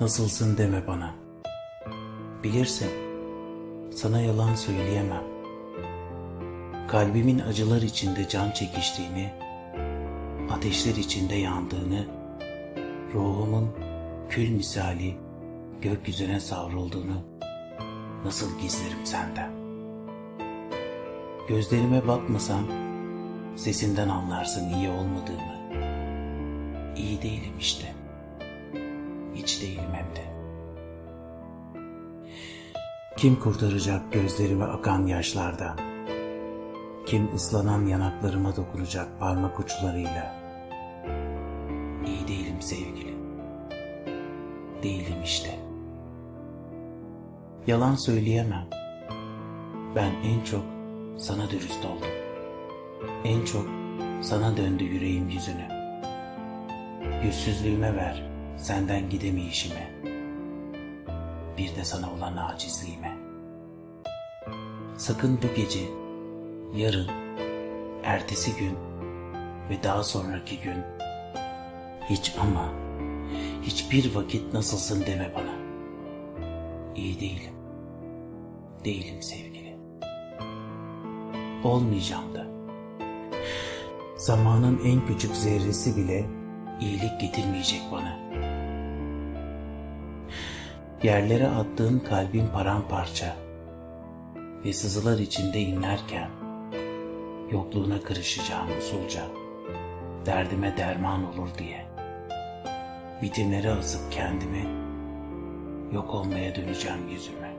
Nasılsın deme bana. Bilirsin, sana yalan söyleyemem. Kalbimin acılar içinde can çekiştiğini, ateşler içinde yandığını, ruhumun kül misali gökyüzüne savrulduğunu nasıl gizlerim senden? Gözlerime bakmasan sesinden anlarsın iyi olmadığımı. İyi değilim işte. Hiç değilim hem de. Kim kurtaracak gözlerime akan yaşlardan? Kim ıslanan yanaklarıma dokunacak parmak uçlarıyla? İyi değilim sevgili. Değilim işte. Yalan söyleyemem. Ben en çok sana dürüst oldum. En çok sana döndü yüreğim yüzünü. Yüzsüzlüğüme ver senden gidemeyişime. Bir de sana olan acizliğime. Sakın bu gece, yarın, ertesi gün ve daha sonraki gün hiç ama hiçbir vakit nasılsın deme bana. İyi değilim. Değilim sevgili. Olmayacağım da. Zamanın en küçük zerresi bile iyilik getirmeyecek bana. Yerlere attığın kalbin paramparça ve sızılar içinde inlerken yokluğuna kırışacağım usulca. Derdime derman olur diye. Vitrinlere asıp kendimi yok olmaya döneceğim yüzüme.